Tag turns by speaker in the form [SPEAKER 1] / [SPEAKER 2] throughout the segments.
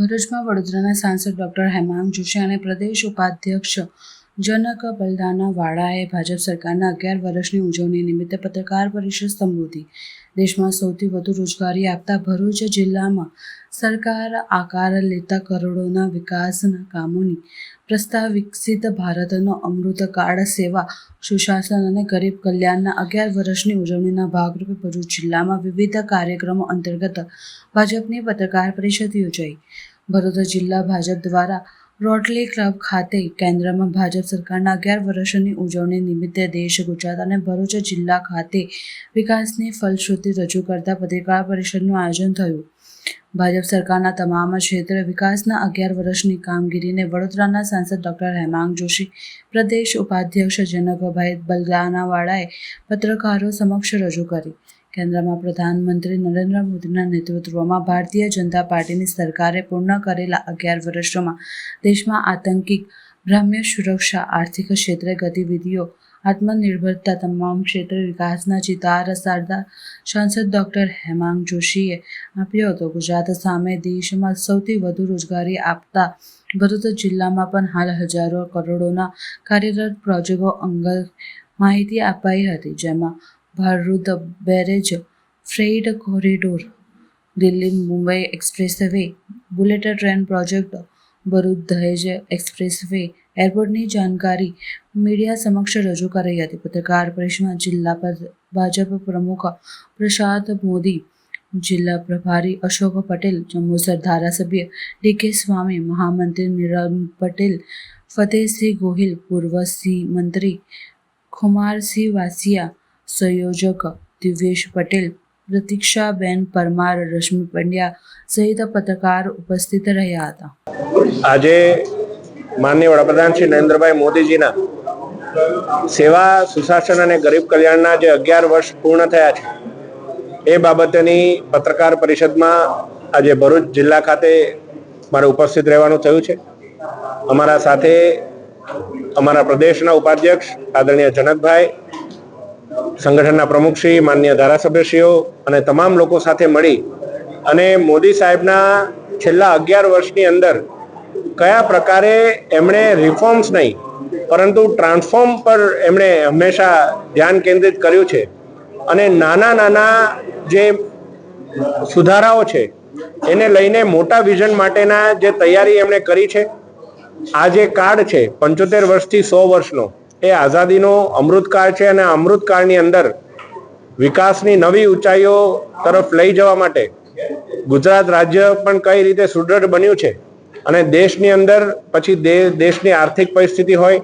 [SPEAKER 1] ભરૂચમાં વડોદરાના સાંસદ ડોક્ટર હેમાંગ જોશી અને પ્રદેશ ઉપાધ્યક્ષ જનક બલદાના વાળાએ ભાજપ સરકારના અગિયાર વર્ષની ઉજવણી નિમિત્તે પત્રકાર પરિષદ સંબોધી. દેશમાં સૌથી વધુ રોજગારી આપતા ભરૂચ જિલ્લામાં સરકાર આકાર લેતા કરોડોના વિકાસના કામોની પ્રસ્તાવ વિકસિત ભારતનો અમૃતકાળ સેવા, સુશાસન અને ગરીબ કલ્યાણના અગિયાર વર્ષની ઉજવણીના ભાગરૂપે ભરૂચ જિલ્લામાં વિવિધ કાર્યક્રમો અંતર્ગત ભાજપની પત્રકાર પરિષદ યોજાઈ. ભરૂચ જિલ્લા ભાજપ દ્વારા રોટલી ક્લબ ખાતે કેન્દ્રમાં ભાજપ સરકારના અગિયાર વર્ષની ઉજવણી નિમિત્તે દેશ ગુજરાત અને ભરૂચ જિલ્લા ખાતે વિકાસની ફલશ્રુતિ રજૂ કરતા પત્રકાર પરિષદનું આયોજન થયું. ભાજપ સરકારના તમામ ક્ષેત્ર વિકાસના અગિયાર વર્ષની કામગીરીને વડોદરાના સાંસદ ડોક્ટર હેમાંગ જોશી, પ્રદેશ ઉપાધ્યક્ષ જનકભાઈ બલદાનાવાળાએ પત્રકારો સમક્ષ રજૂ કરી. કેન્દ્રમાં પ્રધાનમંત્રી નરેન્દ્ર મોદીના નેતૃત્વમાં ભારતીય જનતા પાર્ટીની સરકારે પૂર્ણ કરેલા અગિયાર વર્ષોમાં દેશમાં આતંકી ભ્રામ્ય સુરક્ષા, આર્થિક ક્ષેત્રે ગતિવિધિઓ, આત્મનિર્ભરતા તમામ ક્ષેત્રે વિકાસના ચિતાર સારતા સાંસદ ડોક્ટર હેમાંગ જોશીએ આપ્યો હતો. ગુજરાત સામે દેશમાં સૌથી વધુ રોજગારી આપતા ભરૂચ જિલ્લામાં પણ હાલ હજારો કરોડોના કાર્યરત પ્રોજેક્ટો અંગે માહિતી અપાઈ હતી, જેમાં Bharuch barrage freight corridor Delhi Mumbai expressway bullet train project Bharuch Dahej expressway એરપોર્ટની જાણકારી મીડિયા સમક્ષ રજૂ કરાઈ હતી. પત્રકાર પરિષદમાં જિલ્લા ભાજપ પ્રમુખ પ્રસાદ મોદી, જિલ્લા પ્રભારી અશોક પટેલ, જંબુસર ધારાસભ્ય ડી કે સ્વામી, મહામંત્રી નીરમ પટેલ, ફતેહસિંહ ગોહિલ, પૂર્વ સિંહ મંત્રી ખુમારસિંહ વાસિયા સંયોજક દિવ્યેશ પટેલ, પ્રતીક્ષાબેન પરમાર, રશ્મિ પંડ્યા સહિત પત્રકાર ઉપસ્થિત રહ્યા હતા.
[SPEAKER 2] આજે માનનીય વડાપ્રધાન શ્રી નરેન્દ્રભાઈ મોદીજીના સેવા, સુશાસન અને ગરીબ કલ્યાણના જે અગિયાર વર્ષ પૂર્ણ થયા છે, એ બાબતેની પત્રકાર પરિષદમાં આજે ભરૂચ જિલ્લા ખાતે મારે ઉપસ્થિત રહેવાનું થયું છે. અમારા સાથે અમારા પ્રદેશના ઉપાધ્યક્ષ આદરણીય જનકભાઈ સંગઠનના પ્રમુખશ્રી માન્ય ધારાસભ્યશ્રીઓ અને તમામ લોકો સાથે મળી અને મોદી સાહેબના છેલ્લા અગિયાર વર્ષની અંદર કયા પ્રકારે એમણે રિફોર્મ્સ નહીં, પરંતુ ટ્રાન્સફોર્મ પર એમણે હંમેશા ધ્યાન કેન્દ્રિત કર્યું છે અને નાના નાના જે સુધારાઓ છે, એને લઈને મોટા વિઝન માટેના જે તૈયારી એમણે કરી છે, આ જે કાર્ડ છે પંચોતેર વર્ષથી સો વર્ષનો એ આઝાદીનો અમૃતકાળ છે અને અમૃતકાળની અંદર વિકાસની નવી ઊંચાઈઓ તરફ લઈ જવા માટે ગુજરાત રાજ્ય પણ કઈ રીતે સુદૃઢ બન્યું છે અને દેશની અંદર પછી દેશની આર્થિક પરિસ્થિતિ હોય,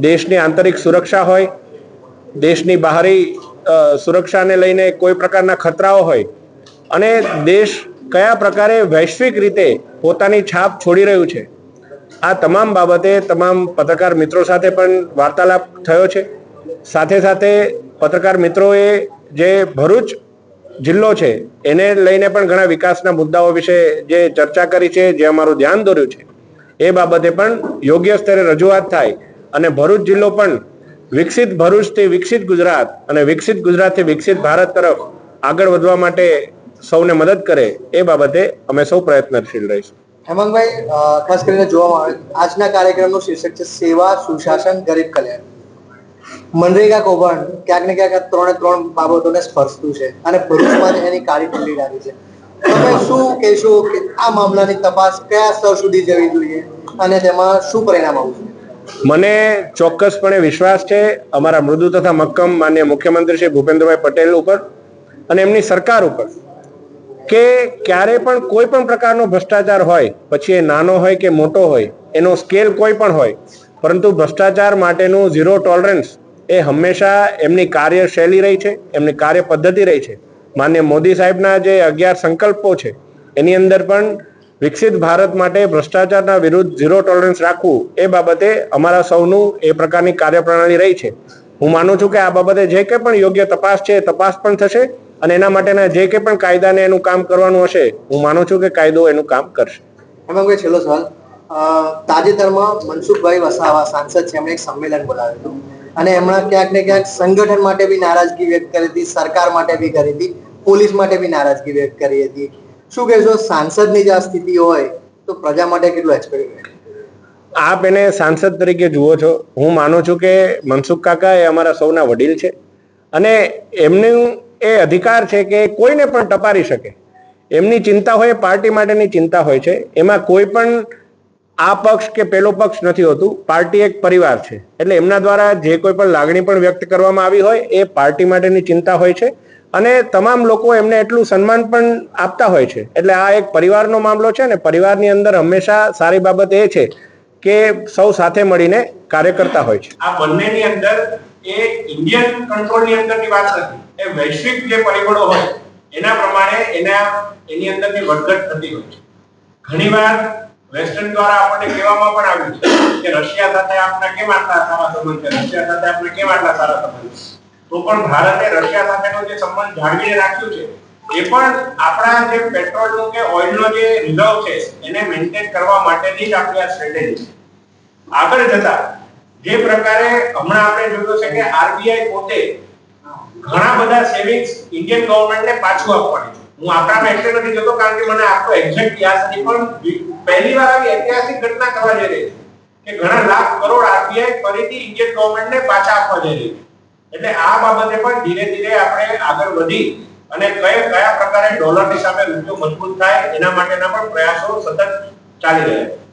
[SPEAKER 2] દેશની આંતરિક સુરક્ષા હોય, દેશની બહારી સુરક્ષાને લઈને કોઈ પ્રકારના ખતરાઓ હોય અને દેશ કયા પ્રકારે વૈશ્વિક રીતે પોતાની છાપ છોડી રહ્યું છે. આ તમામ બાબતે તમામ પત્રકાર મિત્રો સાથે પણ વાર્તાલાપ થયો છે. સાથે સાથે પત્રકાર મિત્રોએ જે ભરૂચ જિલ્લો છે, એને લઈને પણ ઘણા વિકાસના મુદ્દાઓ વિશે જે ચર્ચા કરી છે, જે અમારું ધ્યાન દોર્યું છે, એ બાબતે પણ યોગ્ય સ્તરે રજૂઆત થાય અને ભરૂચ જિલ્લો પણ વિકસિત ભરૂચથી વિકસિત ગુજરાત અને વિકસિત ગુજરાતથી વિકસિત ભારત તરફ આગળ વધવા માટે સૌને મદદ કરે એ બાબતે અમે સૌ પ્રયત્નશીલ રહીશું.
[SPEAKER 3] હેમંતભાઈ ખાસ કરીને જોવામાં આવે આજના કાર્યક્રમનું શીર્ષક છે સેવા, સુશાસન, ગરીબ કલ્યાણ. મનરેગા કૌભાંડ ક્યાંક ને ક્યાંક ત્રણે ત્રણ બાબતોને સ્પર્શતું છે અને ભરૂચમાં એની કાળી ઠંડી લાગી છે. તમે શું કહેશો કે આ મામલાની તપાસ કયા સ્તર સુધી જવી જોઈએ અને તેમાં શું પરિણામ આવશે?
[SPEAKER 2] મને ચોક્કસપણે વિશ્વાસ છે અમારા મૃદુ તથા મક્કમ માન્ય મુખ્યમંત્રી શ્રી ભૂપેન્દ્રભાઈ પટેલ ઉપર અને એમની સરકાર ઉપર. કે ક્યારે પણ કોઈ પણ પ્રકારનો ભ્રષ્ટાચાર હોય, પછી એ નાનો હોય કે મોટો હોય, એનો સ્કેલ કોઈ પણ હોય, પરંતુ ભ્રષ્ટાચાર માટેનું ઝીરો ટોલરન્સ એ હંમેશા એમની કાર્યશૈલી રહી છે, એમની કાર્ય પદ્ધતિ રહી છે. માન્ય મોદી સાહેબના જે અગિયાર સંકલ્પો છે, એની અંદર પણ વિકસિત ભારત માટે ભ્રષ્ટાચારના વિરુદ્ધ ઝીરો ટોલરન્સ રાખવું એ બાબતે અમારા સૌનું એ પ્રકારની કાર્યપ્રણાલી રહી છે. હું માનું છું કે આ બાબતે જે કંઈ પણ યોગ્ય તપાસ છે તપાસ પણ થશે. અને એના માટેના જે કંઈ પણ કાયદાને એનું કામ કરવાનું હશે હું માનું છું કે કાયદો એનું કામ કરશે.
[SPEAKER 3] હેમંતભાઈ છેલ્લો સવાલ. તાજેતરમાં મનસુખભાઈ વસાવા સાંસદ છે એમણે એક સંમેલન બોલાવ્યું હતું. અને એમણે ક્યાંક ને ક્યાંક સંગઠન માટે બી નારાજગી વ્યક્ત કરી હતી સરકાર માટે બી કરી હતી પોલીસ માટે બી નારાજગી વ્યક્ત કરી હતી. શું કહેશો સાંસદની જે આ સ્થિતિ હોય તો પ્રજા માટે કેટલું એક્સપેરિમેન્ટ
[SPEAKER 4] આપ એને સાંસદ તરીકે જુઓ છો. હું માનું છું કે મનસુખ કાકા એ અમારા સૌના વડીલ છે. અને એમનું એ અધિકાર છે કે કોઈને પણ ટપારી શકે. એમની ચિંતા હોય, પાર્ટી માટેની ચિંતા હોય છે. એમાં કોઈ પણ આ પક્ષ કે પેલો પક્ષ નથી હોતું. પાર્ટી એક પરિવાર છે. એટલે એમના દ્વારા જે કોઈ પણ લાગણી પણ વ્યક્ત કરવામાં આવી હોય, એ પાર્ટી માટેની ચિંતા હોય છે. અને તમામ લોકો એમને એટલું સન્માન પણ આપતા હોય છે. એટલે આ એક પરિવારનો મામલો છે ને પરિવારની અંદર હંમેશા સારી બાબત એ છે કે સૌ સાથે મળીને કાર્ય કરતા હોય છે.
[SPEAKER 2] આ બંનેની અંદર એ ઇન્ડિયન કંટ્રોલની અંદરની વાત નથી. એ વૈશ્વિક જે પરિબળો હોય, એના પ્રમાણે એના, એની અંદરની વધઘટ થતી હોય છે. ઘણીવાર વેસ્ટર્ન દ્વારા આપણને કહેવામાં પણ આવ્યું છે કે રશિયા સાથે આપણા કેમ આટલા સારા સંબંધ છે? રશિયા સાથે આપણે કેમ આટલા સારા સંબંધ છે? તો પણ ભારતે રશિયા સાથેનો જે સંબંધ જાળવીને રાખ્યું છે, એ પણ આપણા જે પેટ્રોલનો કે ઓઇલનો જે રિઝર્વ છે, એને મેન્ટેન કરવા માટેની જ આપણી આ સ્ટ્રેટેજી છે. આગળ જતા જે પ્રકારે હમણાં આપણે જોયું છે કે આરબીઆઈ પોતે ઘણા બધા સેવિંગ્સ ઇન્ડિયન ગવર્નમેન્ટને પાછું આપવાની છે. હું આંકડામાં એટલે નથી જતો કારણ કે મને આખો એક્ઝેક્ટ યાદ નથી, પણ પહેલી વાર આવી ઐતિહાસિક ઘટના થવા જઈ રહી છે કે ઘણા લાખ કરોડ આરબીઆઈ ફરીથી ઇન્ડિયન ગવર્નમેન્ટને પાછા આપવા જઈ રહી છે. એટલે આ બાબતે પણ ધીરે ધીરે આપણે આગળ વધી અને કયા કયા પ્રકારે ડોલરની સામે રૂપિયો મજબૂત થાય એના માટેના પણ પ્રયાસો સતત ચાલી રહ્યા